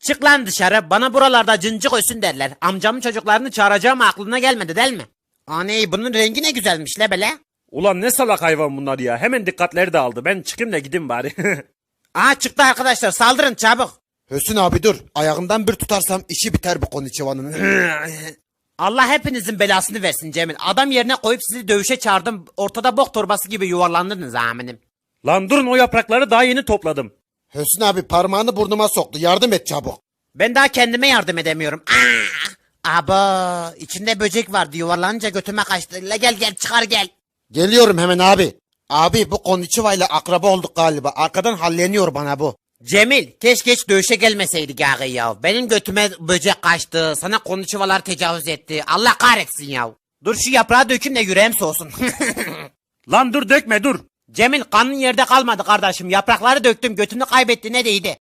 Çık lan dışarı. Bana buralarda cıncık ölsün derler. Amcamın çocuklarını çağıracağım aklına gelmedi değil mi? Aney bunun rengi ne güzelmiş le bele. Ulan ne salak hayvan bunlar ya. Hemen dikkatleri dağıldı. Ben çıkayım da gideyim bari. Aa çıktı arkadaşlar saldırın çabuk. Hüsnü abi dur. Ayağından bir tutarsam işi biter bu konnichiwa'nın. Allah hepinizin belasını versin Cemil. Adam yerine koyup sizi dövüşe çağırdım. Ortada bok torbası gibi yuvarlandınız aminim. Lan durun o yaprakları daha yeni topladım. Hüsnü abi parmağını burnuma soktu. Yardım et çabuk. Ben daha kendime yardım edemiyorum. Aa! Aba içinde böcek vardı yuvarlanınca götüme kaçtı. La gel gel çıkar gel. Geliyorum hemen abi. Abi bu konnichiwa ile akraba olduk galiba. Arkadan halleniyor bana bu. Cemil keşke hiç dövüşe gelmeseydik yağı ya. Benim götüme böcek kaçtı. Sana konuşmalar tecavüz etti. Allah kahretsin ya. Dur şu yaprağı döküm de yüreğim soğusun. Lan dur dökme dur. Cemil kanın yerde kalmadı kardeşim. Yaprakları döktüm götünü kaybetti ne deydi.